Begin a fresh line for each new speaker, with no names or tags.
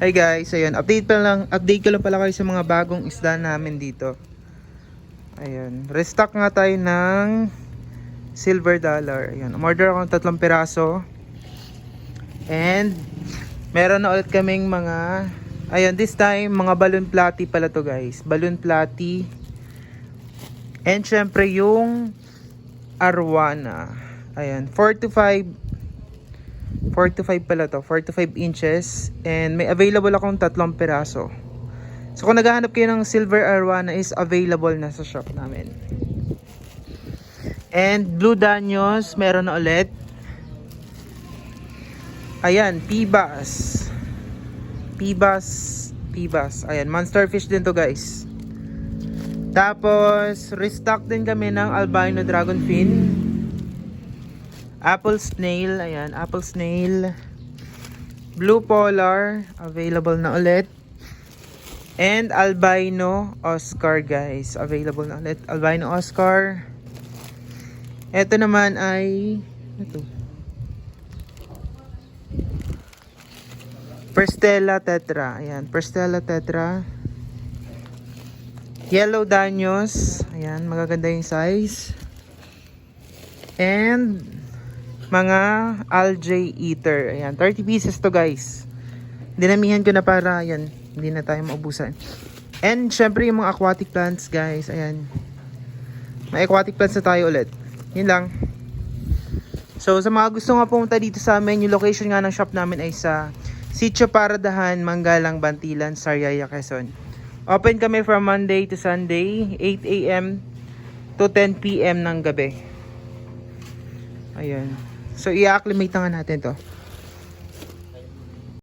Hi guys, ayun, update pa lang, update ko lang pala kayo sa mga bagong isda namin dito. Ayun, restock nga tayo ng silver dollar. Ayun, umorder ako ng tatlong piraso. And meron na ulit kaming mga ayun, this time mga balloon platy pala to guys. Balloon platy. And syempre yung arwana. Ayun, 4 to 5 4 to 5 pala to. 4 to 5 inches. And may available akong tatlong piraso. So kung naghahanap kayo ng silver arwana is available na sa shop namin. And blue danyos, meron na ulit. Ayan, Pibas. Pibas, Pibas. Ayan, monster fish din to guys. Tapos, restock din kami ng albino dragonfin. Apple snail, ayan, apple snail. Blue polar, available na ulit. And albino Oscar guys, available na ulit. Albino Oscar. Ito naman ay ito. Perstella tetra, ayan, Perstella tetra. Yellow Danyos, ayan, magaganda yung size. And mga algae eater. Ayan, 30 pieces to guys. Dinamihan ko na para, ayan, hindi na tayo maubusan. And syempre yung mga aquatic plants guys, ayan. May aquatic plants na tayo ulit. Yun lang. So sa mga gusto nga pumunta dito sa amin, yung location nga ng shop namin ay sa Sitio Paradahan, Manggalang, Bantilan, Sariaya, Quezon. Open kami from Monday to Sunday, 8 a.m. to 10 p.m. ng gabi. Ayan. So, i-acclimate na nga natin to.